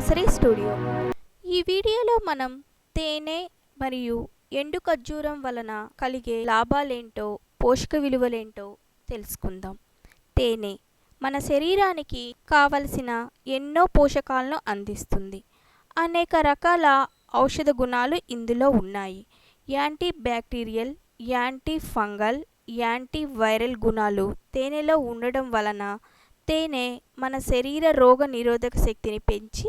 Nursery studio. ఈ వీడియోలో మనం తేనె మరియు ఎండు ఖర్జూరం వలన కలిగే లాభాలేంటో పోషక విలువలేంటో తెలుసుకుందాం. తేనె మన శరీరానికి కావలసిన ఎన్నో పోషకాలను అందిస్తుంది. అనేక రకాల ఔషధ గుణాలు ఇందులో ఉన్నాయి. Anti bacterial anti fungal anti viral గుణాలు తేనెలో ఉండడం వలన తేనె మన శరీర రోగ నిరోధక శక్తిని పెంచి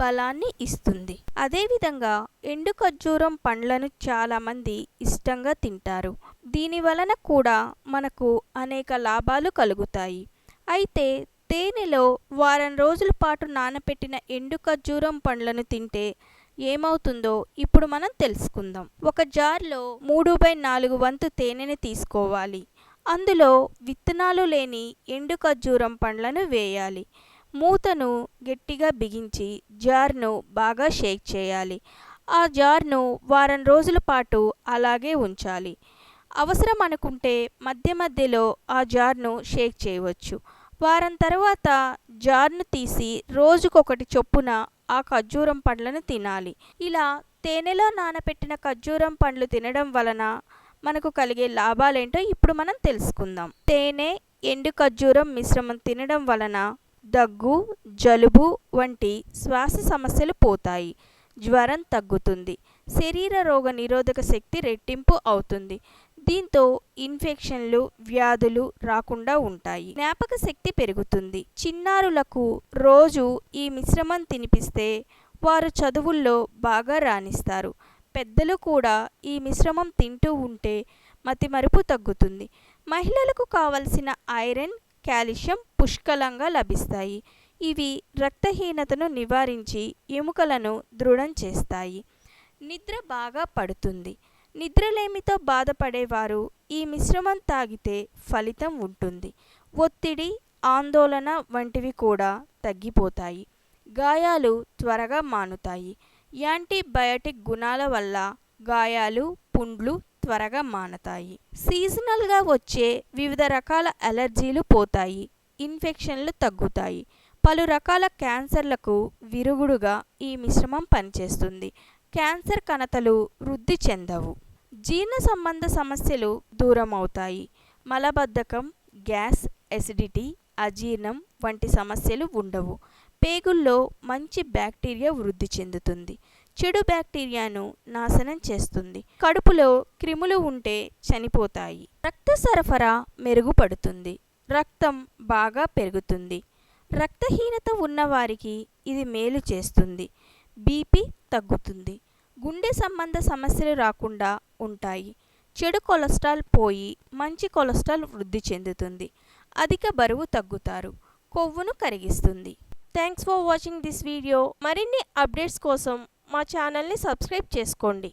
బలాన్ని ఇస్తుంది. అదేవిధంగా ఎండు ఖర్జూరం పండ్లను చాలామంది ఇష్టంగా తింటారు. దీని వలన కూడా మనకు అనేక లాభాలు కలుగుతాయి. అయితే తేనెలో వారం రోజుల పాటు నానబెట్టిన ఎండు ఖర్జూరం పండ్లను తింటే ఏమవుతుందో ఇప్పుడు మనం తెలుసుకుందాం. ఒక జార్లో మూడు బై నాలుగు వంతు తేనెని తీసుకోవాలి. అందులో విత్తనాలు లేని ఎండు ఖర్జూరం పండ్లను వేయాలి. మూతను గట్టిగా బిగించి జార్ను బాగా షేక్ చేయాలి. ఆ జార్ను వారం రోజుల పాటు అలాగే ఉంచాలి. అవసరం అనుకుంటే మధ్య మధ్యలో ఆ జార్ను షేక్ చేయవచ్చు. వారం తర్వాత జార్ను తీసి రోజుకొకటి చొప్పున ఆ ఖర్జూరం పండ్లను తినాలి. ఇలా తేనెలో నానబెట్టిన ఖర్జూరం పండ్లు తినడం వలన మనకు కలిగే లాభాలేంటో ఇప్పుడు మనం తెలుసుకుందాం. తేనె ఎండు ఖర్జూరం మిశ్రమం తినడం వలన దగ్గు జలుబు వంటి శ్వాస సమస్యలు పోతాయి. జ్వరం తగ్గుతుంది. శరీర రోగ నిరోధక శక్తి రెట్టింపు అవుతుంది. దీంతో ఇన్ఫెక్షన్లు వ్యాధులు రాకుండా ఉంటాయి. జ్ఞాపక శక్తి పెరుగుతుంది. చిన్నారులకు రోజు ఈ మిశ్రమం తినిపిస్తే వారు చదువుల్లో బాగా రాణిస్తారు. పెద్దలు కూడా ఈ మిశ్రమం తింటూ ఉంటే మతిమరుపు తగ్గుతుంది. మహిళలకు కావలసిన ఐరన్ కాల్షియం పుష్కలంగా లభిస్తాయి. ఇవి రక్తహీనతను నివారించి ఎముకలను దృఢం చేస్తాయి. నిద్ర బాగా పడుతుంది. నిద్రలేమితో బాధపడేవారు ఈ మిశ్రమం తాగితే ఫలితం ఉంటుంది. ఒత్తిడి ఆందోళన వంటివి కూడా తగ్గిపోతాయి. గాయాలు త్వరగా మానుతాయి. యాంటీబయాటిక్ గుణాల వల్ల గాయాలు పుండ్లు త్వరగా మానతాయి. సీజనల్గా వచ్చే వివిధ రకాల అలర్జీలు పోతాయి. ఇన్ఫెక్షన్లు తగ్గుతాయి. పలు రకాల క్యాన్సర్లకు విరుగుడుగా ఈ మిశ్రమం పనిచేస్తుంది. క్యాన్సర్ కణతలు వృద్ధి చెందవు. జీర్ణ సంబంధ సమస్యలు దూరం అవుతాయి మలబద్ధకం గ్యాస్ ఎసిడిటీ అజీర్ణం వంటి సమస్యలు ఉండవు. పేగుల్లో మంచి బ్యాక్టీరియా వృద్ధి చెందుతుంది. చెడు బ్యాక్టీరియాను నాశనం చేస్తుంది. కడుపులో క్రిములు ఉంటే చనిపోతాయి. రక్త సరఫరా మెరుగుపడుతుంది. రక్తం బాగా పెరుగుతుంది. రక్తహీనత ఉన్నవారికి ఇది మేలు చేస్తుంది. బీపీ తగ్గుతుంది. గుండె సంబంధ సమస్యలు రాకుండా ఉంటాయి. చెడు కొలెస్ట్రాల్ పోయి మంచి కొలెస్ట్రాల్ వృద్ధి చెందుతుంది. అధిక బరువు తగ్గుతారు. కొవ్వును కరిగిస్తుంది. Thanks for watching this video. మరిన్ని అప్డేట్స్ కోసం మా ఛానల్ని సబ్స్క్రైబ్ చేసుకోండి.